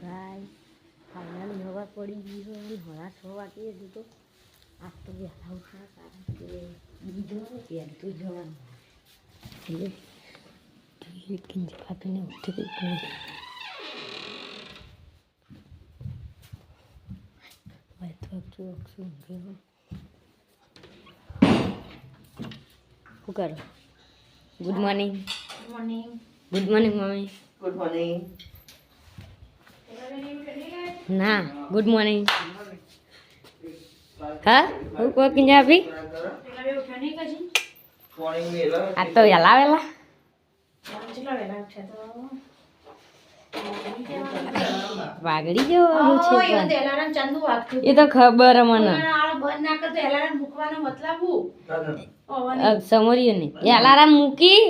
ગાય final હવા પડી ગઈ હોય અને હવા છ વાગે હજી તો આજ તો વહેલા ઉઠા કારણ કે બીજો પહેરતું જવાનું એટલે જોઈએ કિંજલ ભાભીને ઉઠી ગઈ કે ના ગુડ મોર્નિંગ હા? હું કોઈ કિંજાબી આ તો વહેલા વહેલા વાગડી જવાનું છે એ તો ખબર મને સમોરીઓ સમર્યું ને એ અલારામ મૂકી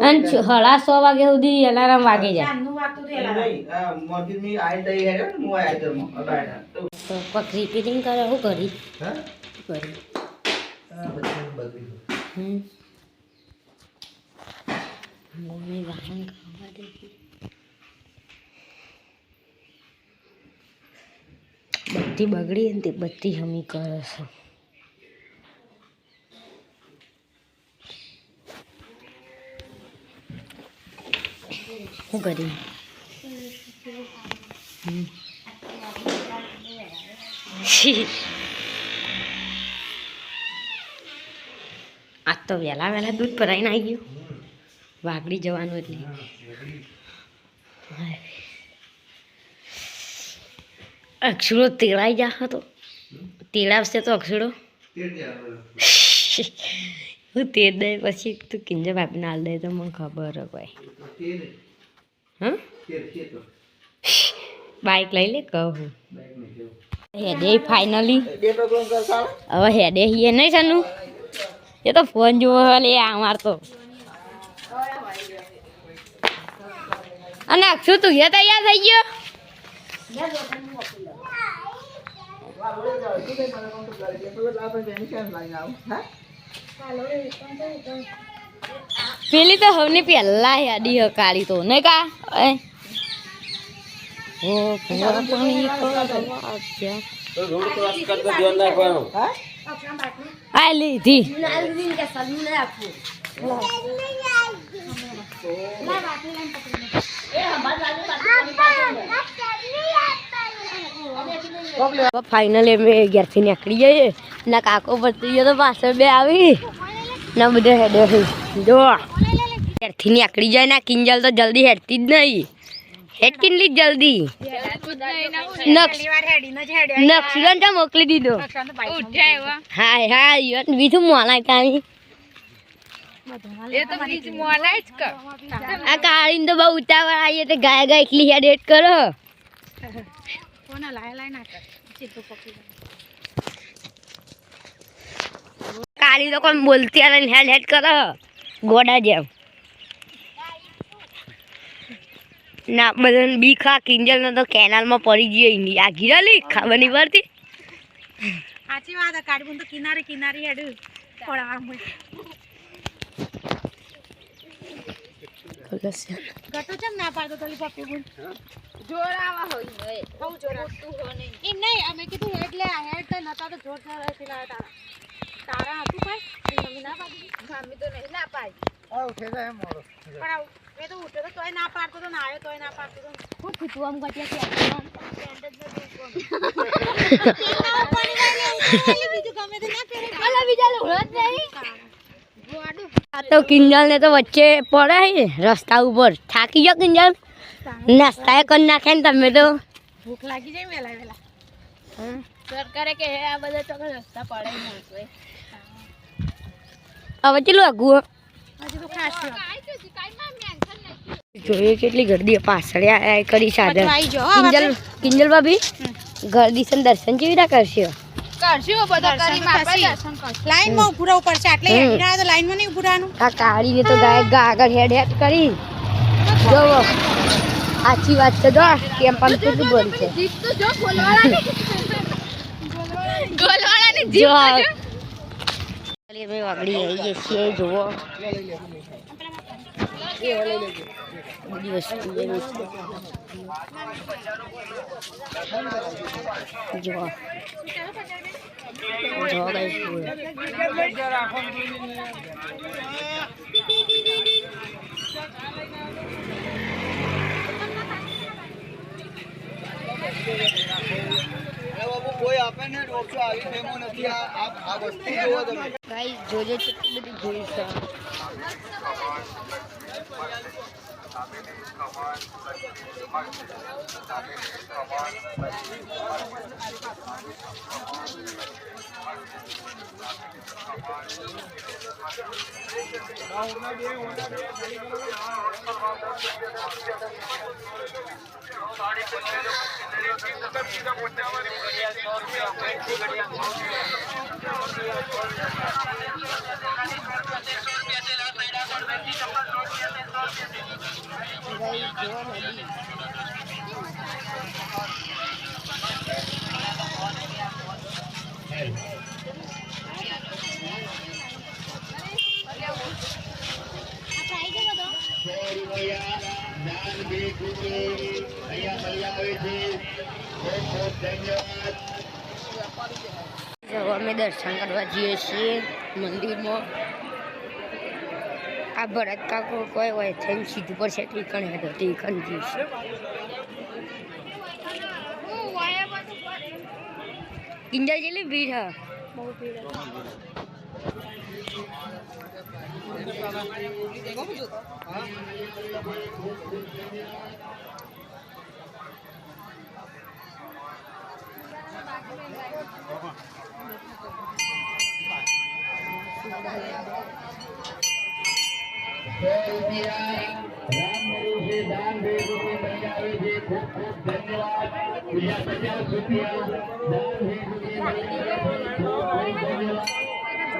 અને છ- સાડા વાગ્યા સુધી અલારામ વાગે જાય. રિપેરિંગ કરે હા કરી. મમ્મી ખાવા દે બધી બગડી ને તે બધી હમી કરે છે શું કરી. આજ તો વહેલા વહેલા દૂધ ભરાઈને આવી ગયું વાગડી જવાનું એટલે. અક્ષરો તેડાઈ જા હતો તેડાવશે તો અક્ષરો. હું તે દે પછી તું કિંજર બાપને હાલ દે તો મને ખબર ભાઈ. હા? બાઇક લઈ લે કહું હેડે ફાઇનલી હવે હેડે હિયે નહીં સાનું એ તો ફોન જોવો લે આ મારતો અને અક્ષુ તું એ તૈયાર થઈ ગયો? પેલી તો હવની પહેલા હેડી હકાળી તો નહીં કા એ ઓ ભગવા પાણી કરવા છે રોડ ક્રોસ કરતો ધ્યાન રાખવાનું હા આ લીધી ફાઇનલી અમે ઘેરથી નીકળી જઈએ. ના, કાકો પતિ તો પાછળ બે આવી. ના, બધા હેડે જો. ઘેરથી નીકળી જાય ના, કિંજલ તો જલ્દી હેડતી જ નહીં. હેડ કેટલી જલ્દી? નક્ષલન તો મોકલી દીધો. હાય હાય બીજું મોલાય તારી આ કાળીને તો બહુ ઉતાવળ આવીએ તો ગાય ગાય એટલી હેડ હેડ કરો. કાળી તો કોઈ બોલતી આવે ને હેડ હેડ કરો. ગોડા જેમ. ના બધા બીખા કિંજલ તો કેનાલમાં પડી ગઈ આ ગીરાલી ખબર નહીં પડતી સાચી વાત કાઢવું તો કિનારે કિનારે ગટો ચમ ના પાડતો તલી પપ્પી બુન જોરાવા હોય બહુ જોર એમ નહીં અમે કીધું હેડ લે હેડ તો નતા તો જોર જોર હતી તારા. તારા હતું ભાઈ મમ્મી ના પાડી મમ્મી તો નહીં ના પાડી. આ ઉઠે જાય પણ આવું મેં તો ઉઠ્યો તો તોય ના પાડતો તો ના આવ્યો તોય ના પાડતો તો. હું આમ બીજું ગમે તે ના પહેરે. આ તો કિંજલ ને તો વચ્ચે પડે રસ્તા ઉપર. થાકી ગયો કિંજલ? નાસ્તા કરી નાખે ને તમે તો. ભૂખ લાગી જાય વેલા વેલા સરકારે કે આ બધા તો રસ્તા પડે હવે ચેલું આગું જોઈએ કેટલી ગરદી પાછળ કરી સાધન. કિંજલ કિંજલ ભાભી ગરદી દર્શન કેવી રીતે કરશે? કરશું બધા કરી લાઈનમાં ઉભું રહેવું પડશે. એટલે. હેડી રહ્યા તો લાઈનમાં નહીં ઉભું રહેવાનું? આ કાઢીને તો ગાય ગા આગળ હેડ હેડ કરી. જોવો. સાચી વાત છે જો. કેમ પણ કેટલું બોલ છે. જીત તો જો ગોલવાળાની ગોલવાળાની જો. અમે વાગડી આવી જઈએ છીએ જુઓ બધી વસ્તુ એવી છે જો જો ગાઈસ કોઈ આપે ને ઓછો આવી ફેમો નથી આ આ- આ વસ્તુ જોવો તમે ગાઈસ જોજો કેટલી બધી જોઈ છે જો અમે દર્શન કરવા જઈએ છીએ મંદિરમાં. આ ભરત કાકો કોઈ હોય થઈને સીધું પર છે ટીકણ હેઠો ટીકણ જઈશું કિંજલ જેટલી ભીડ હા. ખૂબ ખૂબ ધન્યવાદ બીજા પચાસ રૂપિયા દર વીસ રૂપિયા ધન્યવાદ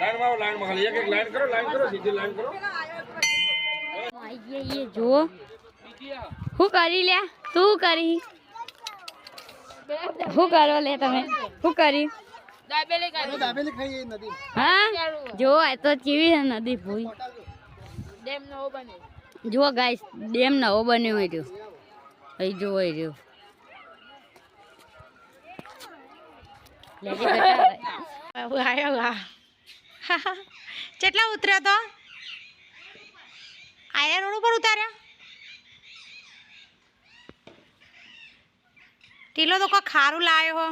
લાઈનમાં આવો લાઈનમાં ખાલી એક એક લાઈન કરો લાઈન કરો સીધી લાઈન કરો આઈએ આઈએ જુઓ શું કરી લ્યા તું કરી શું કરો લે તમે શું કરી દાબેલી ખાઈ નદી. હા? જો આ તો ચીવી છે નદી ભૂઈ. જુઓ ગાઈસ ડેમ નવો બન્યો હોય રહ્યો. અહીં રહ્યો કેટલા ઉતર્યા તો? આયા રોડ ઉપર ઉતાર્યા? ટીલો તો કોઈ ખારું લાવ્યો હો.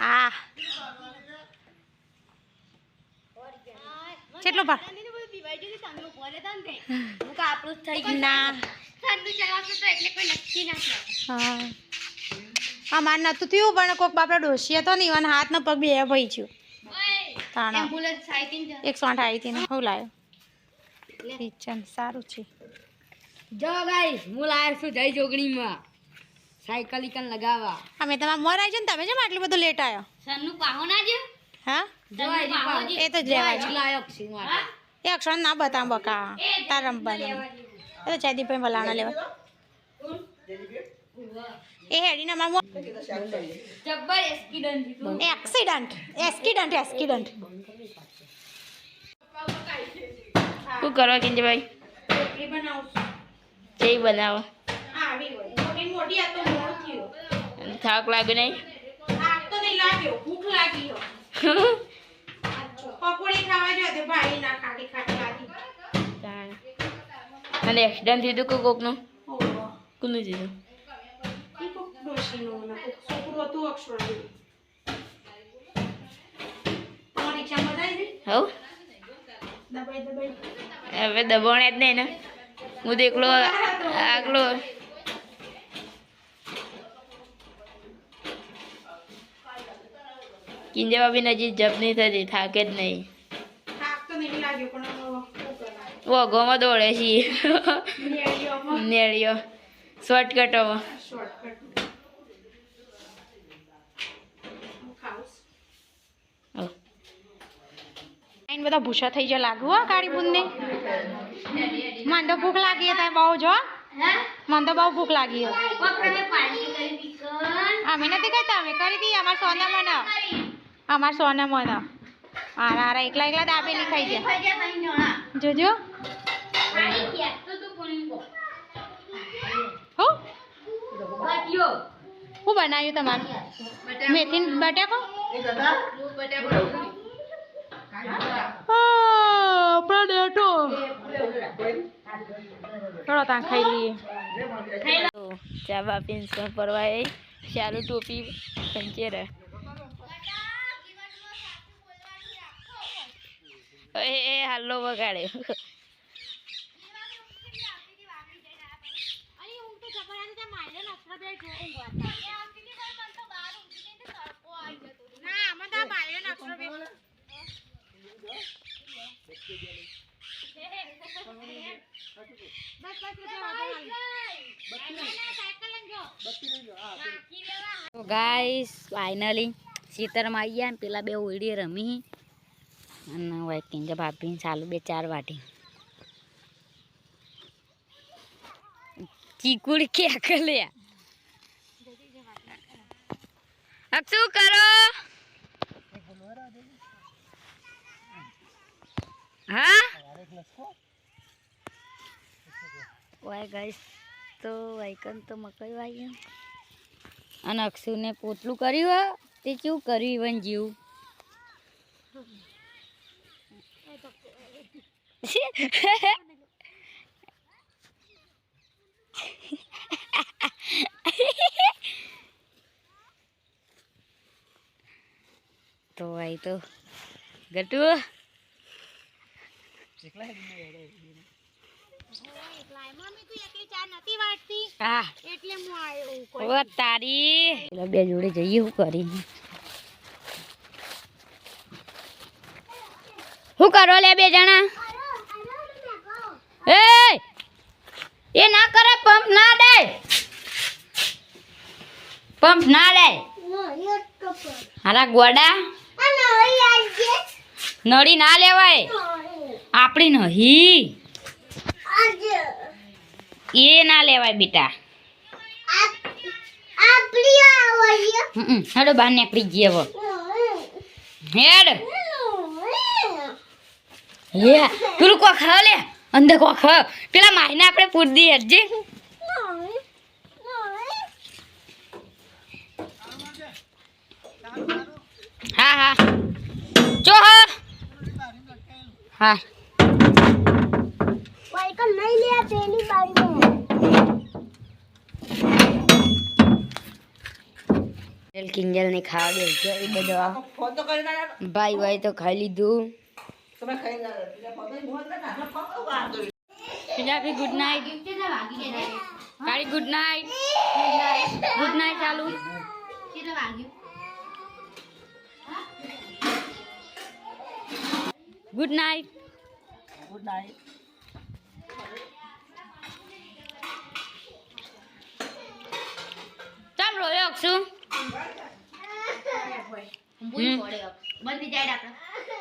હા કેટલો ભાર હા. મારે નતું થયું પણ કોઈક બાપડા ડોસી તો નહીં અને હાથ ને પગ બે ભાઈ થયું તાણા. એકસો આઠ આવી હતી ને હું લાવ્યો કિચન સારું છે. જો ગાઈસ હું છું જય જોગણીમાં. સાયકલ ઈકન લગાવવા અમે તમારા મોર આવી છે ને તમે જેમ આટલું બધું લેટ આવ્યો સનનું પાહો ના જે? હા? એ તો જ છે લાયક છે મારા એ અક્ષર ના બતાવ બકા. તાર રમવાનું એ તો ચાદીભાઈ મલાણા લેવા. એ હેડીને અમાર જબ્બર એક્સિડન્ટ એક્સિડન્ટ એક્સિડન્ટ એક્સિડન્ટ શું કરવા કિંજભાઈ? રોટલી બનાવું જઈ બનાવો. થાક લાગે નહીં? લાગ્યો ભૂખ લાગી પકોડી ખાવા જો ભાઈ ના ખાટી ખાટી લાગી. અને એક્સિડન્ટ થયું હતું કોકનું? કોનું થયું? હવ દબાણ જ નહીં ને. હું તો એકલો આગલો કિંજવા બી નજીક જપ નહીં થતી થાકે જ નહીં. થાક તો નહીં લાગ્યો પણ શું કરવાનું? વગોમાં દોડે છીએ નેળીઓ શોર્ટકટોમાં બધા ભૂસા થઈ જાય લાગુ હો કાળી બુંદી મને તો ભૂખ લાગી છે બહુ જો મને તો બહુ ભૂખ લાગી અમે નથી કહેતા અમે કરી દઈએ અમારે સોના મને. અમાર સોના મને. આરા આરા એકલા એકલા દાબેલી ખાઈ ગયા. જોજો. હો? હું બનાવ્યું તમારું? મેથી બટાકો? થોડો ત્યાં ખાઈ લઈએ. તો ચા બાપીને એ શારું ટોપી પંચેર. એ એ હાલો વગાડ્યો ગાઈસ ફાઇનલી સીતરમાં આવી ગયા પેલા બે ઓયડી રમી. અને વાઈકીને જે ભાભીને ચાલુ બે ચાર વાટી. ચીકુડ કરો? હા? વાય ગાઈસ તો વાયકન તો મકઈ વાગ્યું અને અક્ષુને પોટલું કર્યું તે કેવું કર્યું ઇવન જેવું તો ભાઈ તો ગટુ મમ્મી તું એકલી ચા નથી વાટતી હા એટલે હું આવ્યો ઓ તો ગટુ. બે જોડે જઈએ હું કરી શું કરો લે બે જણા? એ એ ના કરે પંપ ના દે. પંપ ના દે. હારા ગોડા. નળી ના લેવાય. આપણી નહીં. એ ના લેવાય બેટા. હેડો બહાર નીકળી જઈએ હવે. હેડ. હે પેલું કો ખાવ લે અંદર કોખ પેલા માઈને આપણે પૂરદી હજી હા હા. જો હા. હા. કિંજલ ને ખાવા દે. છે એ બધા ભાઈ ભાઈ તો ખાઈ લીધું. તમે ખાઈ ના એટલે ફોન તો મોત ના ના ફોન તો વાર તો પંજાબી ગુડ નાઇટ કાળી ગુડ નાઇટ ગુડ નાઇટ ચાલુ ગુડ નાઇટ ગુડ નાઈટ ચાલ રોયો અક્ષુ હમ. બંધ જાય આપણે